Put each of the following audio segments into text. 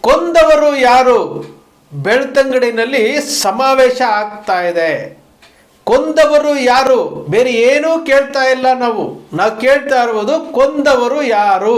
ಕೊಂದವರು ಯಾರು? ಬೆಳ್ತಂಗಡಿನಲ್ಲಿ ಸಮಾವೇಶ ಆಗ್ತಾ ಇದೆ. ಕೊಂದವರು ಯಾರು? ಬೇರೆ ಏನೂ ಕೇಳ್ತಾ ಇಲ್ಲ ನಾವು. ನಾವು ಕೇಳ್ತಾ ಇರುವುದು ಕೊಂದವರು ಯಾರು?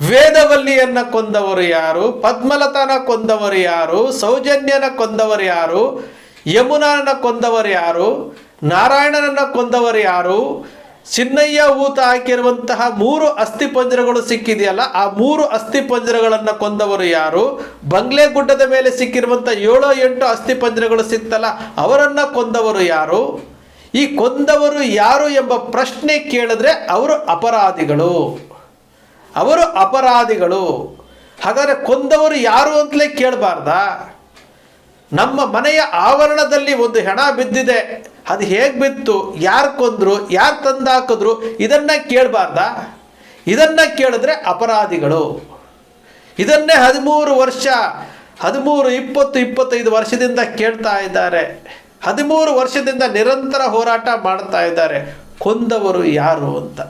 ವೇದವಲ್ಲಿಯನ್ನ ಕೊಂದವರು ಯಾರು? ಪದ್ಮಲತನ ಕೊಂದವರು ಯಾರು? ಸೌಜನ್ಯನ ಕೊಂದವರು ಯಾರು? ಯಮುನಾನ ಕೊಂದವರು ಯಾರು? ನಾರಾಯಣನನ್ನ ಕೊಂದವರು ಯಾರು? ಚಿನ್ನಯ್ಯ ಊತ ಹಾಕಿರುವಂತಹ ಮೂರು ಅಸ್ಥಿಪಂಜರಗಳು ಸಿಕ್ಕಿದೆಯಲ್ಲ, ಆ ಮೂರು ಅಸ್ಥಿಪಂಜರಗಳನ್ನು ಕೊಂದವರು ಯಾರು? ಬಂಗ್ಲೆ ಗುಡ್ಡದ ಮೇಲೆ ಸಿಕ್ಕಿರುವಂತಹ ಏಳು ಎಂಟು ಅಸ್ಥಿಪಂಜರಗಳು ಸಿಕ್ತಲ್ಲ, ಅವರನ್ನ ಕೊಂದವರು ಯಾರು? ಈ ಕೊಂದವರು ಯಾರು ಎಂಬ ಪ್ರಶ್ನೆ ಕೇಳಿದ್ರೆ ಅವರು ಅಪರಾಧಿಗಳು. ಅವರು ಅಪರಾಧಿಗಳು. ಹಾಗಾದರೆ ಕೊಂದವರು ಯಾರು ಅಂತಲೇ ಕೇಳಬಾರ್ದಾ? ನಮ್ಮ ಮನೆಯ ಆವರಣದಲ್ಲಿ ಒಂದು ಹೆಣ ಬಿದ್ದಿದೆ. ಅದು ಹೇಗೆ ಬಿತ್ತು? ಯಾರು ಕೊಂದ್ರು? ಯಾರು ತಂದಾಕಿದ್ರು? ಇದನ್ನ ಕೇಳಬಾರ್ದ? ಇದನ್ನ ಕೇಳಿದ್ರೆ ಅಪರಾಧಿಗಳು. ಇದನ್ನೇ ಹದಿಮೂರು ವರ್ಷ, ಹದಿಮೂರು, ಇಪ್ಪತ್ತು, ಇಪ್ಪತ್ತೈದು ವರ್ಷದಿಂದ ಕೇಳ್ತಾ ಇದ್ದಾರೆ. ಹದಿಮೂರು ವರ್ಷದಿಂದ ನಿರಂತರ ಹೋರಾಟ ಮಾಡ್ತಾ ಇದ್ದಾರೆ. ಕೊಂದವರು ಯಾರು ಅಂತ.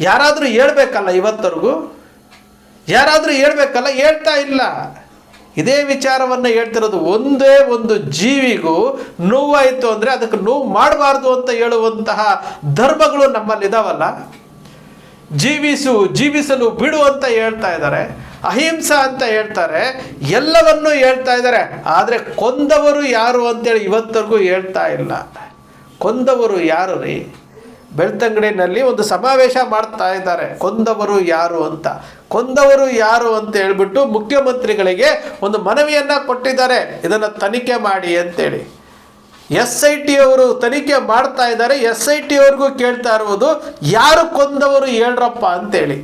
ಯಾರಾದರೂ ಹೇಳ್ಬೇಕಲ್ಲ ಇವತ್ತರೆಗೂ? ಯಾರಾದರೂ ಹೇಳ್ಬೇಕಲ್ಲ? ಹೇಳ್ತಾ ಇಲ್ಲ. ಇದೇ ವಿಚಾರವನ್ನು ಹೇಳ್ತಿರೋದು ಒಂದೇ ಒಂದು ಜೀವಿಗೂ ನೋವಾಯಿತು ಅಂದರೆ ಅದಕ್ಕೆ ನೋವು ಮಾಡಬಾರ್ದು ಅಂತ ಹೇಳುವಂತಹ ಧರ್ಮಗಳು ನಮ್ಮಲ್ಲಿ ಇದಾವಲ್ಲ? ಜೀವಿಸು, ಜೀವಿಸಲು ಬಿಡು ಅಂತ ಹೇಳ್ತಾ ಇದ್ದಾರೆ, ಅಹಿಂಸಾ ಅಂತ ಹೇಳ್ತಾರೆ, ಎಲ್ಲವನ್ನೂ ಹೇಳ್ತಾ ಇದ್ದಾರೆ. ಆದರೆ ಕೊಂದವರು ಯಾರು ಅಂತೇಳಿ ಇವತ್ತರೆಗೂ ಹೇಳ್ತಾ ಇಲ್ಲ. ಕೊಂದವರು ಯಾರು ರೀ? ಬೆಳ್ತಂಗಡಿನಲ್ಲಿ ಒಂದು ಸಮಾವೇಶ ಮಾಡ್ತಾ ಇದ್ದಾರೆ. ಕೊಂದವರು ಯಾರು ಅಂತ? ಕೊಂದವರು ಯಾರು ಅಂತ ಹೇಳ್ಬಿಟ್ಟು ಮುಖ್ಯಮಂತ್ರಿಗಳಿಗೆ ಒಂದು ಮನವಿಯನ್ನು ಕೊಟ್ಟಿದ್ದಾರೆ. ಇದನ್ನು ತನಿಖೆ ಮಾಡಿ ಅಂತೇಳಿ. ಎಸ್ ಐ ಟಿ ಅವರು ತನಿಖೆ ಮಾಡ್ತಾ ಇದ್ದಾರೆ. ಎಸ್ ಐ ಟಿ ಅವ್ರಿಗೂ ಕೇಳ್ತಾ ಇರುವುದು ಯಾರು ಕೊಂದವರು ಹೇಳ್ರಪ್ಪ ಅಂತೇಳಿ.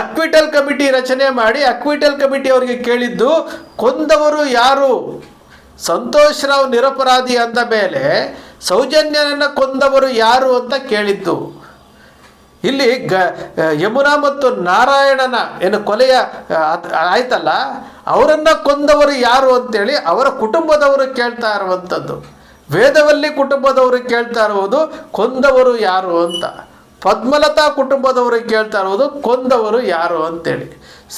ಅಕ್ವಿಟಲ್ ಕಮಿಟಿ ರಚನೆ ಮಾಡಿ ಅಕ್ವಿಟಲ್ ಕಮಿಟಿ ಅವರಿಗೆ ಕೇಳಿದ್ದು ಕೊಂದವರು ಯಾರು? ಸಂತೋಷ್ ರಾವ್ ನಿರಪರಾಧಿ ಅಂದ ಮೇಲೆ ಸೌಜನ್ಯನನ್ನು ಕೊಂದವರು ಯಾರು ಅಂತ ಕೇಳಿದ್ದು. ಇಲ್ಲಿ ಗ ಯಮುನಾ ಮತ್ತು ನಾರಾಯಣನ ಏನು ಕೊಲೆಯ ಆಯ್ತಲ್ಲ, ಅವರನ್ನು ಕೊಂದವರು ಯಾರು ಅಂತೇಳಿ ಅವರ ಕುಟುಂಬದವರು ಕೇಳ್ತಾ ಇರುವಂಥದ್ದು. ವೇದವಲ್ಲಿ ಕುಟುಂಬದವರು ಕೇಳ್ತಾ ಇರುವುದು ಕೊಂದವರು ಯಾರು ಅಂತ. ಪದ್ಮಲತಾ ಕುಟುಂಬದವರು ಕೇಳ್ತಾ ಇರುವುದು ಕೊಂದವರು ಯಾರು ಅಂತೇಳಿ.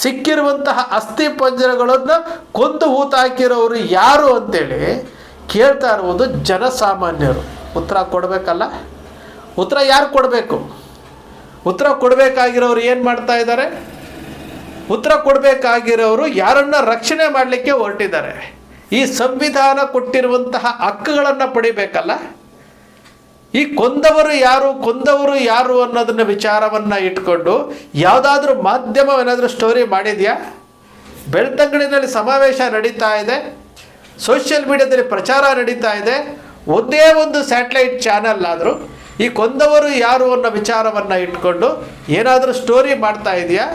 ಸಿಕ್ಕಿರುವಂತಹ ಅಸ್ಥಿ ಪಂಜರಗಳನ್ನು ಕೊಂದು ಹೂತಾಕಿರೋರು ಯಾರು ಅಂತೇಳಿ ಕೇಳ್ತಾ ಇರುವುದು ಜನಸಾಮಾನ್ಯರು. ಉತ್ತರ ಕೊಡಬೇಕಲ್ಲ? ಉತ್ತರ ಯಾರು ಕೊಡಬೇಕು? ಉತ್ತರ ಕೊಡಬೇಕಾಗಿರೋರು ಏನು ಮಾಡ್ತಾ ಇದ್ದಾರೆ? ಉತ್ತರ ಕೊಡಬೇಕಾಗಿರೋರು ಯಾರನ್ನ ರಕ್ಷಣೆ ಮಾಡಲಿಕ್ಕೆ ಹೊರಟಿದ್ದಾರೆ? ಈ ಸಂವಿಧಾನ ಕೊಟ್ಟಿರುವಂತಹ ಹಕ್ಕುಗಳನ್ನು ಪಡಿಬೇಕಲ್ಲ? ಈ ಕೊಂದವರು ಯಾರು ಕೊಂದವರು ಯಾರು ಅನ್ನೋದನ್ನ ವಿಚಾರವನ್ನು ಇಟ್ಕೊಂಡು ಯಾವುದಾದ್ರೂ ಮಾಧ್ಯಮ ಏನಾದರೂ ಸ್ಟೋರಿ ಮಾಡಿದೆಯಾ? ಬೆಳ್ತಂಗಡಿನಲ್ಲಿ ಸಮಾವೇಶ ನಡೀತಾ ಇದೆ ಸೋಷಿಯಲ್ ಮೀಡಿಯಾದಲ್ಲಿ ಪ್ರಚಾರ ನಡೀತಾ ಇದೆ, ಒಂದೇ ಒಂದು ಸ್ಯಾಟಲೈಟ್ ಚಾನಲ್ ಆದರೂ ಈ ಕೊಂದವರು ಯಾರು ಅನ್ನೋ ವಿಚಾರವನ್ನು ಇಟ್ಕೊಂಡು ಏನಾದರೂ ಸ್ಟೋರಿ ಮಾಡ್ತಾ ಇದೆಯಾ?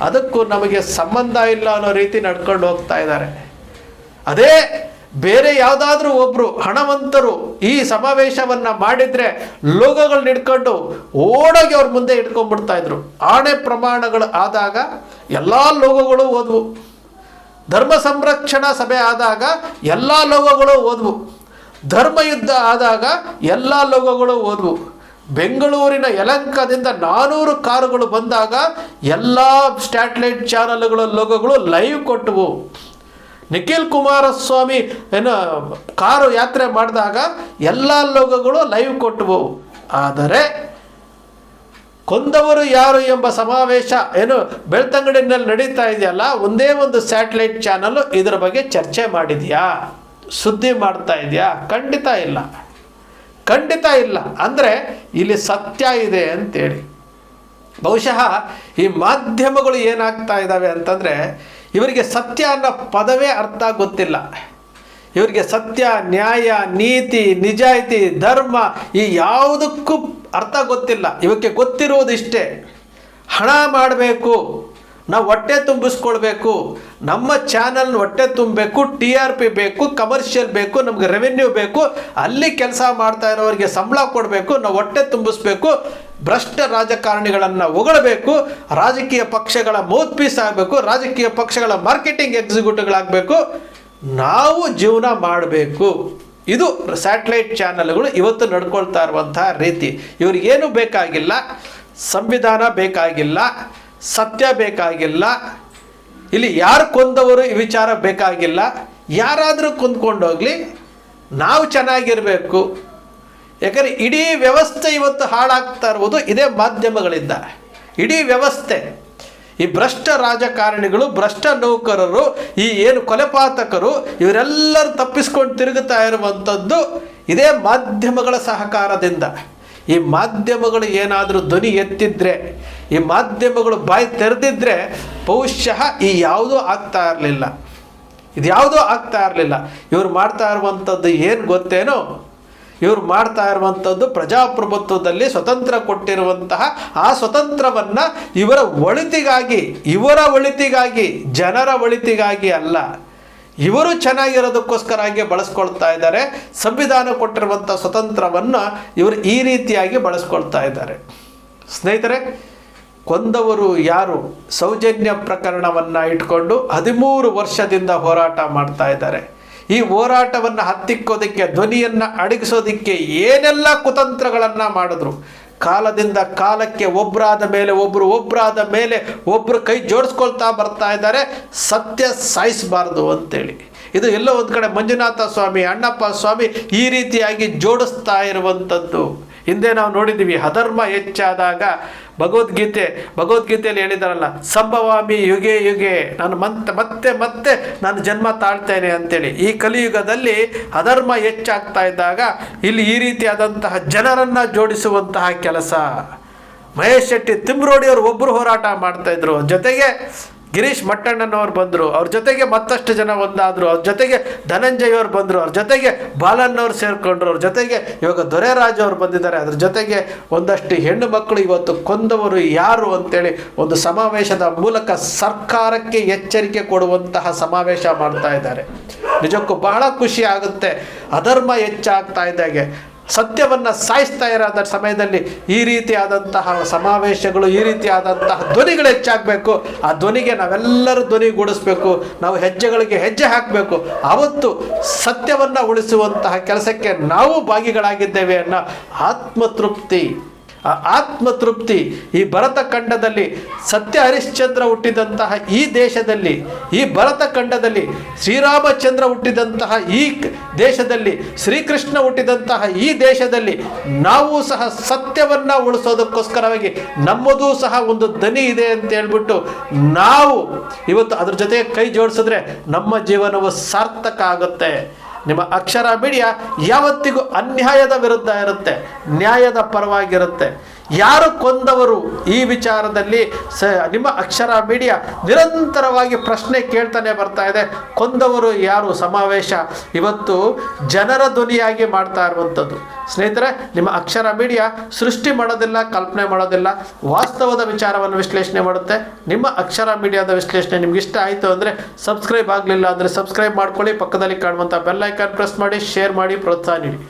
ಅದಕ್ಕೂ ನಮಗೆ ಸಂಬಂಧ ಇಲ್ಲ ಅನ್ನೋ ರೀತಿ ನಡ್ಕೊಂಡು ಹೋಗ್ತಾ ಇದ್ದಾರೆ. ಅದೇ ಬೇರೆ ಯಾವುದಾದ್ರೂ ಒಬ್ಬರು ಹಣವಂತರು ಈ ಸಮಾವೇಶವನ್ನು ಮಾಡಿದರೆ ಲೋಗೋಗಳನ್ನ ಹಿಡ್ಕೊಂಡು ಓಡೋಗಿ ಅವ್ರ ಮುಂದೆ ಇಟ್ಕೊಂಡ್ಬಿಡ್ತಾ ಇದ್ರು. ಆಣೆ ಪ್ರಮಾಣಗಳು ಆದಾಗ ಎಲ್ಲ ಲೋಗೋಗಳು ಓದ್ವು. ಧರ್ಮ ಸಂರಕ್ಷಣಾ ಸಭೆ ಆದಾಗ ಎಲ್ಲ ಲೋಗೋಗಳು ಓದ್ವು. ಧರ್ಮಯುದ್ಧ ಆದಾಗ ಎಲ್ಲ ಲೋಗೋಗಳು ಹೋದವು. ಬೆಂಗಳೂರಿನ ಯಲಂಕದಿಂದ ನಾನೂರು ಕಾರುಗಳು ಬಂದಾಗ ಎಲ್ಲ ಸ್ಟ್ಯಾಟ್ಲೈಟ್ ಚಾನಲ್ಗಳ ಲೋಗೋಗಳು ಲೈವ್ ಕೊಟ್ಟವು. ನಿಖಿಲ್ ಕುಮಾರಸ್ವಾಮಿ ಏನು ಕಾರು ಯಾತ್ರೆ ಮಾಡಿದಾಗ ಎಲ್ಲ ಲೋಗೋಗಳು ಲೈವ್ ಕೊಟ್ಟವು. ಆದರೆ ಕೊಂದವರು ಯಾರು ಎಂಬ ಸಮಾವೇಶ ಏನು ಬೆಳ್ತಂಗಡಿನಲ್ಲಿ ನಡೀತಾ ಇದೆಯಲ್ಲ, ಒಂದೇ ಒಂದು ಸ್ಯಾಟಲೈಟ್ ಚಾನಲ್ ಇದರ ಬಗ್ಗೆ ಚರ್ಚೆ ಮಾಡಿದೆಯಾ? ಸುದ್ದಿ ಮಾಡ್ತಾ ಇದೆಯಾ? ಖಂಡಿತ ಇಲ್ಲ. ಖಂಡಿತ ಇಲ್ಲ. ಅಂದರೆ ಇಲ್ಲಿ ಸತ್ಯ ಇದೆ ಅಂತೇಳಿ. ಬಹುಶಃ ಈ ಮಾಧ್ಯಮಗಳು ಏನಾಗ್ತಾ ಇದ್ದಾವೆ ಅಂತಂದರೆ ಇವರಿಗೆ ಸತ್ಯ ಅನ್ನೋ ಪದವೇ ಅರ್ಥ ಗೊತ್ತಿಲ್ಲ. ಇವರಿಗೆ ಸತ್ಯ, ನ್ಯಾಯ, ನೀತಿ, ನಿಜಾಯಿತಿ, ಧರ್ಮ ಈ ಯಾವುದಕ್ಕೂ ಅರ್ಥ ಗೊತ್ತಿಲ್ಲ. ಇವಕ್ಕೆ ಗೊತ್ತಿರುವುದು ಇಷ್ಟೇ ಹಣ ಮಾಡಬೇಕು. ನಾವು ಹೊಟ್ಟೆ ತುಂಬಿಸ್ಕೊಳ್ಬೇಕು. ನಮ್ಮ ಚಾನಲ್ ಹೊಟ್ಟೆ ತುಂಬಬೇಕು ಟಿ ಆರ್ ಪಿ ಬೇಕು ಕಮರ್ಷಿಯಲ್ ಬೇಕು, ನಮ್ಗೆ ರೆವೆನ್ಯೂ ಬೇಕು, ಅಲ್ಲಿ ಕೆಲಸ ಮಾಡ್ತಾ ಇರೋರಿಗೆ ಸಂಬಳ ಕೊಡಬೇಕು, ನಾವು ಹೊಟ್ಟೆ ತುಂಬಿಸ್ಬೇಕು, ಭ್ರಷ್ಟ ರಾಜಕಾರಣಿಗಳನ್ನು ಹೊಗಳಬೇಕು, ರಾಜಕೀಯ ಪಕ್ಷಗಳ ಮೌತ್ ಪೀಸ್ ಆಗಬೇಕು, ರಾಜಕೀಯ ಪಕ್ಷಗಳ ಮಾರ್ಕೆಟಿಂಗ್ ಎಕ್ಸಿಕ್ಯೂಟಿವ್ಗಳಾಗಬೇಕು ನಾವು ಜೀವನ ಮಾಡಬೇಕು. ಇದು ಸ್ಯಾಟಲೈಟ್ ಚಾನಲ್ಗಳು ಇವತ್ತು ನಡ್ಕೊಳ್ತಾ ಇರುವಂತಹ ರೀತಿ. ಇವ್ರಿಗೇನು ಬೇಕಾಗಿಲ್ಲ? ಸಂವಿಧಾನ ಬೇಕಾಗಿಲ್ಲ. ಸತ್ಯ ಬೇಕಾಗಿಲ್ಲ. ಇಲ್ಲಿ ಯಾರು ಕೊಂದವರು ಈ ವಿಚಾರ ಬೇಕಾಗಿಲ್ಲ. ಯಾರಾದರೂ ಕುಂದ್ಕೊಂಡೋಗ್ಲಿ, ನಾವು ಚೆನ್ನಾಗಿರಬೇಕು. ಯಾಕಂದರೆ ಇಡೀ ವ್ಯವಸ್ಥೆ ಇವತ್ತು ಹಾಳಾಗ್ತಾ ಇರುವುದು ಇದೇ ಮಾಧ್ಯಮಗಳಿಂದ. ಇಡೀ ವ್ಯವಸ್ಥೆ. ಈ ಭ್ರಷ್ಟ ರಾಜಕಾರಣಿಗಳು, ಭ್ರಷ್ಟ ನೌಕರರು, ಈ ಏನು ಕೊಲೆಪಾತಕರು, ಇವರೆಲ್ಲರೂ ತಪ್ಪಿಸ್ಕೊಂಡು ತಿರುಗುತ್ತಾ ಇರುವಂಥದ್ದು ಇದೇ ಮಾಧ್ಯಮಗಳ ಸಹಕಾರದಿಂದ. ಈ ಮಾಧ್ಯಮಗಳು ಏನಾದರೂ ಧ್ವನಿ ಎತ್ತಿದ್ರೆ ಈ ಮಾಧ್ಯಮಗಳು ಬಾಯಿ ತೆರೆದಿದ್ರೆ ಬಹುಶಃ ಈ ಯಾವುದೂ ಆಗ್ತಾ ಇರಲಿಲ್ಲ. ಇದು ಯಾವುದೂ ಆಗ್ತಾ ಇರಲಿಲ್ಲ. ಇವ್ರು ಮಾಡ್ತಾ ಇರುವಂಥದ್ದು ಏನು ಗೊತ್ತೇನೋ? ಇವ್ರು ಮಾಡ್ತಾ ಇರುವಂಥದ್ದು ಪ್ರಜಾಪ್ರಭುತ್ವದಲ್ಲಿ ಸ್ವತಂತ್ರ ಕೊಟ್ಟಿರುವಂತಹ ಆ ಸ್ವತಂತ್ರವನ್ನು ಇವರ ಒಳಿತಿಗಾಗಿ ಇವರ ಒಳಿತಿಗಾಗಿ, ಜನರ ಒಳಿತಿಗಾಗಿ ಅಲ್ಲ. ಇವರು ಚೆನ್ನಾಗಿರೋದಕ್ಕೋಸ್ಕರಾಗಿ ಬಳಸ್ಕೊಳ್ತಾ ಇದ್ದಾರೆ. ಸಂವಿಧಾನ ಕೊಟ್ಟಿರುವಂಥ ಸ್ವತಂತ್ರವನ್ನು ಇವರು ಈ ರೀತಿಯಾಗಿ ಬಳಸ್ಕೊಳ್ತಾ ಇದ್ದಾರೆ. ಸ್ನೇಹಿತರೆ ಕೊಂದವರು ಯಾರು? ಸೌಜನ್ಯ ಪ್ರಕರಣವನ್ನು ಇಟ್ಕೊಂಡು ಹದಿಮೂರು ವರ್ಷದಿಂದ ಹೋರಾಟ ಮಾಡ್ತಾ ಇದ್ದಾರೆ. ಈ ಹೋರಾಟವನ್ನು ಹತ್ತಿಕ್ಕೋದಕ್ಕೆ, ಧ್ವನಿಯನ್ನು ಅಡಗಿಸೋದಕ್ಕೆ ಏನೆಲ್ಲ ಕುತಂತ್ರಗಳನ್ನು ಮಾಡಿದ್ರು? ಕಾಲದಿಂದ ಕಾಲಕ್ಕೆ ಒಬ್ಬರಾದ ಮೇಲೆ ಒಬ್ಬರು ಒಬ್ಬರಾದ ಮೇಲೆ ಒಬ್ಬರು ಕೈ ಜೋಡಿಸ್ಕೊಳ್ತಾ ಬರ್ತಾ ಇದ್ದಾರೆ. ಸತ್ಯ ಸಾಯಿಸಬಾರ್ದು ಅಂತೇಳಿ. ಇದು ಎಲ್ಲೋ ಒಂದು ಕಡೆ ಮಂಜುನಾಥ ಸ್ವಾಮಿ, ಅಣ್ಣಪ್ಪ ಸ್ವಾಮಿ ಈ ರೀತಿಯಾಗಿ ಜೋಡಿಸ್ತಾ ಇರುವಂಥದ್ದು ಹಿಂದೆ ನಾವು ನೋಡಿದ್ದೀವಿ ಅಧರ್ಮ ಹೆಚ್ಚಾದಾಗ ಭಗವದ್ಗೀತೆ, ಭಗವದ್ಗೀತೆಯಲ್ಲಿ ಹೇಳಿದಾರಲ್ಲ ಸಂಭವಾಮಿ ಯುಗೆ ಯುಗೆ, ನಾನು ಮತ್ತೆ ಮತ್ತೆ ಮತ್ತೆ ನಾನು ಜನ್ಮ ತಾಳ್ತೇನೆ ಅಂತೇಳಿ. ಈ ಕಲಿಯುಗದಲ್ಲಿ ಅಧರ್ಮ ಹೆಚ್ಚಾಗ್ತಾ ಇದ್ದಾಗ ಇಲ್ಲಿ ಈ ರೀತಿಯಾದಂತಹ ಜನರನ್ನು ಜೋಡಿಸುವಂತಹ ಕೆಲಸ. ಮಹೇಶ್ ಶೆಟ್ಟಿ ತಿಮ್ರೋಡಿಯವರು ಒಬ್ಬರು ಹೋರಾಟ ಮಾಡ್ತಾ ಇದ್ರು. ಜೊತೆಗೆ ಗಿರೀಶ್ ಮಟ್ಟಣ್ಣನವ್ರು ಬಂದರು, ಅವ್ರ ಜೊತೆಗೆ ಮತ್ತಷ್ಟು ಜನ ಒಂದಾದರು, ಅವ್ರ ಜೊತೆಗೆ ಧನಂಜಯ್ ಅವ್ರು ಬಂದರು, ಅವ್ರ ಜೊತೆಗೆ ಬಾಲನ್ನವ್ರು ಸೇರಿಕೊಂಡ್ರು, ಅವ್ರ ಜೊತೆಗೆ ಇವಾಗ ದೊರೆರಾಜ್ ಅವ್ರು ಬಂದಿದ್ದಾರೆ. ಅದ್ರ ಜೊತೆಗೆ ಒಂದಷ್ಟು ಹೆಣ್ಣು ಮಕ್ಕಳು ಇವತ್ತು ಕೊಂದವರು ಯಾರು ಅಂತೇಳಿ ಒಂದು ಸಮಾವೇಶದ ಮೂಲಕ ಸರ್ಕಾರಕ್ಕೆ ಎಚ್ಚರಿಕೆ ಕೊಡುವಂತಹ ಸಮಾವೇಶ ಮಾಡ್ತಾ ಇದ್ದಾರೆ. ನಿಜಕ್ಕೂ ಬಹಳ ಖುಷಿ ಆಗುತ್ತೆ. ಅಧರ್ಮ ಹೆಚ್ಚಾಗ್ತಾ ಇದ್ದಾಗೆ. ಸತ್ಯವನ್ನು ಸಾಯಿಸ್ತಾ ಇರೋದ ಸಮಯದಲ್ಲಿ ಈ ರೀತಿಯಾದಂತಹ ಸಮಾವೇಶಗಳು, ಈ ರೀತಿಯಾದಂತಹ ಧ್ವನಿಗಳು ಹೆಚ್ಚಾಗಬೇಕು. ಆ ಧ್ವನಿಗೆ ನಾವೆಲ್ಲರೂ ಧ್ವನಿಗೂಡಿಸ್ಬೇಕು ನಾವು ಹೆಜ್ಜೆಗಳಿಗೆ ಹೆಜ್ಜೆ ಹಾಕಬೇಕು. ಅವತ್ತು ಸತ್ಯವನ್ನು ಉಳಿಸುವಂತಹ ಕೆಲಸಕ್ಕೆ ನಾವು ಭಾಗಿಗಳಾಗಿದ್ದೇವೆ ಅನ್ನೋ ಆತ್ಮತೃಪ್ತಿ. ಆ ಆತ್ಮತೃಪ್ತಿ ಈ ಭರತ ಖಂಡದಲ್ಲಿ ಸತ್ಯ ಹರಿಶ್ಚಂದ್ರ ಹುಟ್ಟಿದಂತಹ ಈ ದೇಶದಲ್ಲಿ, ಈ ಭರತ ಖಂಡದಲ್ಲಿ ಶ್ರೀರಾಮಚಂದ್ರ ಹುಟ್ಟಿದಂತಹ ಈ ದೇಶದಲ್ಲಿ, ಶ್ರೀಕೃಷ್ಣ ಹುಟ್ಟಿದಂತಹ ಈ ದೇಶದಲ್ಲಿ ನಾವು ಸಹ ಸತ್ಯವನ್ನು ಉಳಿಸೋದಕ್ಕೋಸ್ಕರವಾಗಿ ನಮ್ಮದೂ ಸಹ ಒಂದು ದನಿ ಇದೆ ಅಂತ ಹೇಳ್ಬಿಟ್ಟು ನಾವು ಇವತ್ತು ಅದ್ರ ಜೊತೆ ಕೈ ಜೋಡಿಸಿದ್ರೆ ನಮ್ಮ ಜೀವನವು ಸಾರ್ಥಕ ಆಗುತ್ತೆ. ನಿಮ್ಮ ಅಕ್ಷರ ಮೀಡಿಯಾ ಯಾವತ್ತಿಗೂ ಅನ್ಯಾಯದ ವಿರುದ್ಧ ಇರುತ್ತೆ. ನ್ಯಾಯದ ಪರವಾಗಿರುತ್ತೆ. ಯಾರು ಕೊಂದವರು ಈ ವಿಚಾರದಲ್ಲಿ ಸ ನಿಮ್ಮ ಅಕ್ಷರ ಮೀಡಿಯಾ ನಿರಂತರವಾಗಿ ಪ್ರಶ್ನೆ ಕೇಳ್ತಾನೆ ಬರ್ತಾ ಇದೆ. ಕೊಂದವರು ಯಾರು ಸಮಾವೇಶ? ಇವತ್ತು ಜನರ ಧ್ವನಿಯಾಗಿ ಮಾಡ್ತಾ ಇರುವಂಥದ್ದು. ಸ್ನೇಹಿತರೆ, ನಿಮ್ಮ ಅಕ್ಷರ ಮೀಡಿಯಾ ಸೃಷ್ಟಿ ಮಾಡೋದಿಲ್ಲ, ಕಲ್ಪನೆ ಮಾಡೋದಿಲ್ಲ, ವಾಸ್ತವದ ವಿಚಾರವನ್ನು ವಿಶ್ಲೇಷಣೆ ಮಾಡುತ್ತೆ. ನಿಮ್ಮ ಅಕ್ಷರ ಮೀಡಿಯಾದ ವಿಶ್ಲೇಷಣೆ ನಿಮ್ಗೆ ಇಷ್ಟ ಆಯಿತು ಅಂದರೆ ಸಬ್ಸ್ಕ್ರೈಬ್ ಆಗಲಿಲ್ಲ ಅಂದರೆ ಸಬ್ಸ್ಕ್ರೈಬ್ ಮಾಡ್ಕೊಳ್ಳಿ. ಪಕ್ಕದಲ್ಲಿ ಕಾಣುವಂಥ ಐಕಾನ್ ಪ್ರೆಸ್ ಮಾಡಿ, ಶೇರ್ ಮಾಡಿ, ಪ್ರೋತ್ಸಾಹ ನೀಡಿ.